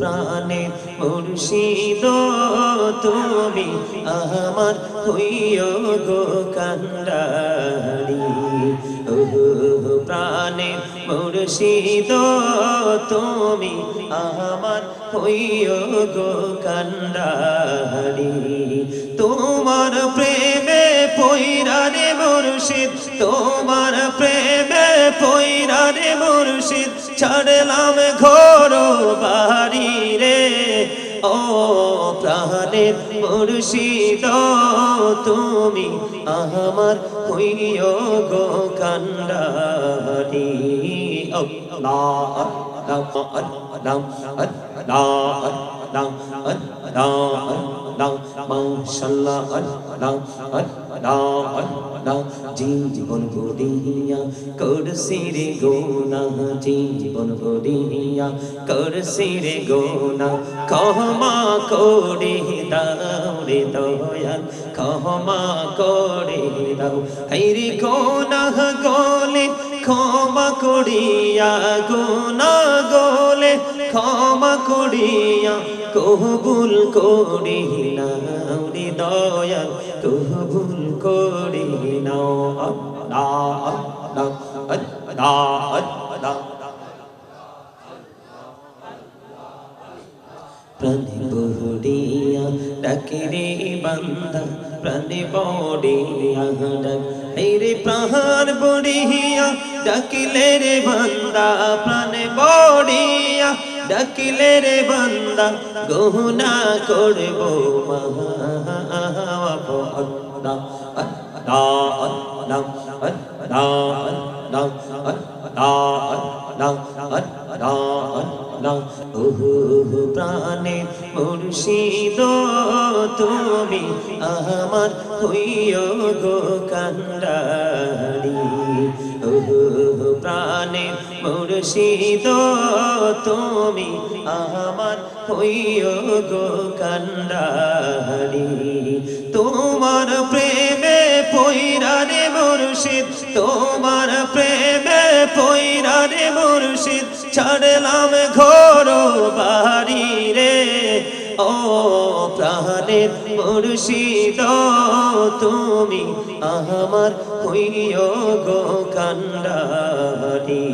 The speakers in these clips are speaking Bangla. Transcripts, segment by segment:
প্রাণে মুর্শিদ, তুমি আমার হইয় গো কান্ডারি। ওহো প্রাণে মুর্শিদ, তুমি আমার হইয় গো কান্ডারি। তোমার প্রেমে পৈরারে মুর্শিদ, তোমার প্রেমে পৈরারে মুর্শিদ, ছাড়লাম ঘোর প্রাণের মুর্শিদ, তুমি আমার হইও গো কান্ডারি। আল্লাহ আল্লাহ আল্লাহ আল্লাহ আল্লাহ আল্লাহ, মাশাআল্লাহ, আল্লাহ আল্লাহ না জি জীবন গদিয়া কর সিরে গোনা জি জীবন গদিয়া কর সিরে গোনা কহমা করে দাও রে দয়াল কহমা করে দাও হাইরে গোনা গোলে গোনা গোলে, ক্ষমা করিয়া কহবুল করিলাম। দয়াল কবুল করি নাও। আল্লাহ আল্লাহ আল্লাহ আল্লাহ। প্রাণে বড়িয়া ডাকে রে বান্দা, প্রাণে বড়িয়া ডাক। রে প্রাণ ডাকিলে রে বান্দা, প্রাণে ডাকিলে রে বান্দা গহনা করব প্রাণে মুর্শিদ তুমি আমার হইয় গো কান্দারি প্রাণে মুর্শিদ তুমি আমার হইয় গো কান্ডারি তোমার প্রেমে পৈরারে মুর্শিদ, তোমার প্রেমে পৈরারে মুর্শিদ, ছাড়লাম ঘোর বাড়ি রে। ও প্রাণের মুর্শিদ তুমি আমার হইয় গো কান্ডারি।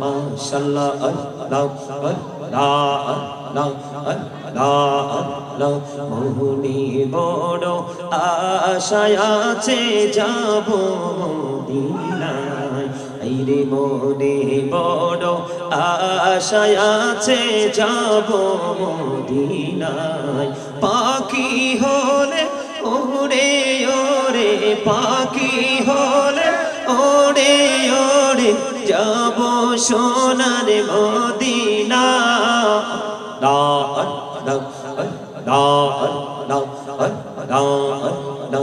মাশাল্লাহ বড় আশায় আছে যাব মদিনা রে মনে বড় আশায় আছে যাব মদিনায় পাখি হলে ওরে ওরে পাখি হলে ওরে ওরে যাব সোনার মদিনা দা দা দা দা দা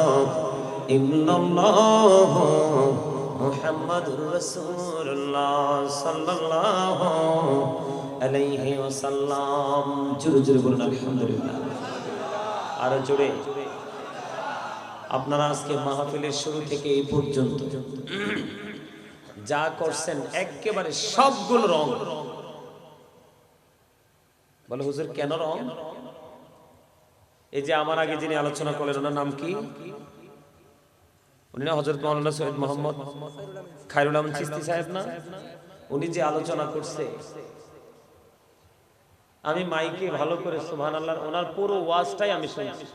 জোরে। আপনারা আজকে মাহফিলের শুরু থেকে এই পর্যন্ত যা করছেন, একেবারে সবগুলো রং। বলে, হুজুর, কেন রং? এই যে আমার আগে যিনি আলোচনা করলেন, ওনার নাম কি? উনি না হজরত মাওলানা সৈয়দ মোহাম্মদ খায়রুল আলম চিস্তি সাহেব না? উনি যে আলোচনা করছে, আমি মাইকে ভালো করে সুবহানাল্লাহ, ওনার পুরো ওয়াজটাই আমি শুনছি।